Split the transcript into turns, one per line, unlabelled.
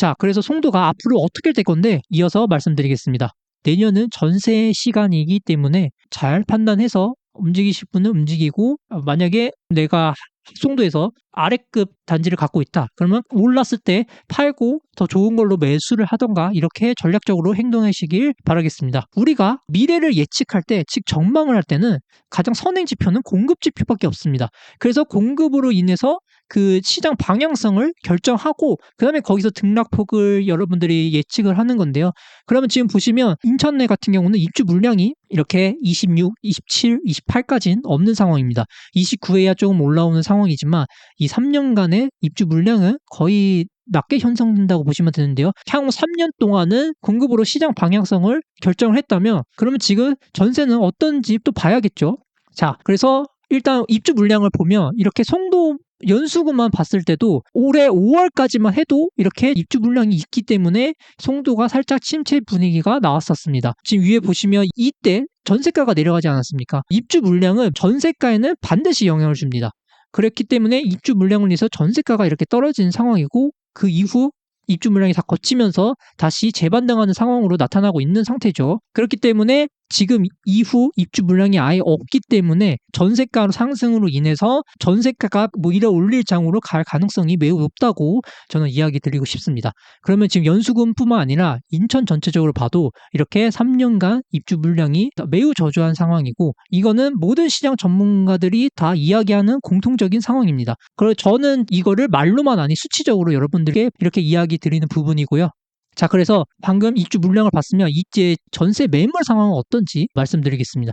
자, 그래서 송도가 앞으로 어떻게 될 건데 이어서 말씀드리겠습니다. 내년은 전세 시간이기 때문에 잘 판단해서 움직이실 분은 움직이고 어, 만약에 내가 송도에서 아래급 단지를 갖고 있다. 그러면 올랐을 때 팔고 더 좋은 걸로 매수를 하던가 이렇게 전략적으로 행동하시길 바라겠습니다. 우리가 미래를 예측할 때, 즉 전망을 할 때는 가장 선행 지표는 공급 지표밖에 없습니다. 그래서 공급으로 인해서 그 시장 방향성을 결정하고 그다음에 거기서 등락폭을 여러분들이 예측을 하는 건데요. 그러면 지금 보시면 인천내 같은 경우는 입주 물량이 이렇게 26, 27, 28까지는 없는 상황입니다. 29에야 조금 올라오는 상황이지만 이 3년간의 입주 물량은 거의 낮게 형성된다고 보시면 되는데요. 향후 3년 동안은 공급으로 시장 방향성을 결정을 했다면 그러면 지금 전세는 어떤지 또 봐야겠죠. 자, 그래서 일단 입주 물량을 보면 이렇게 송도 연수구만 봤을 때도 올해 5월까지만 해도 이렇게 입주 물량이 있기 때문에 송도가 살짝 침체 분위기가 나왔었습니다. 지금 위에 보시면 이때 전세가가 내려가지 않았습니까? 입주 물량은 전세가에는 반드시 영향을 줍니다. 그랬기 때문에 입주 물량을 인해서 전세가가 이렇게 떨어진 상황이고 그 이후 입주 물량이 다 거치면서 다시 재반등하는 상황으로 나타나고 있는 상태죠. 그렇기 때문에 지금 이후 입주 물량이 아예 없기 때문에 전세가 상승으로 인해서 전세가가 뭐 이래 올릴 장으로 갈 가능성이 매우 높다고 저는 이야기 드리고 싶습니다. 그러면 지금 연수군뿐만 아니라 인천 전체적으로 봐도 이렇게 3년간 입주 물량이 매우 저조한 상황이고 이거는 모든 시장 전문가들이 다 이야기하는 공통적인 상황입니다. 그래서 저는 이거를 말로만 아니 수치적으로 여러분들께 이렇게 이야기 드리는 부분이고요. 자, 그래서 방금 입주 물량을 봤으면 이제 전세 매물 상황은 어떤지 말씀드리겠습니다.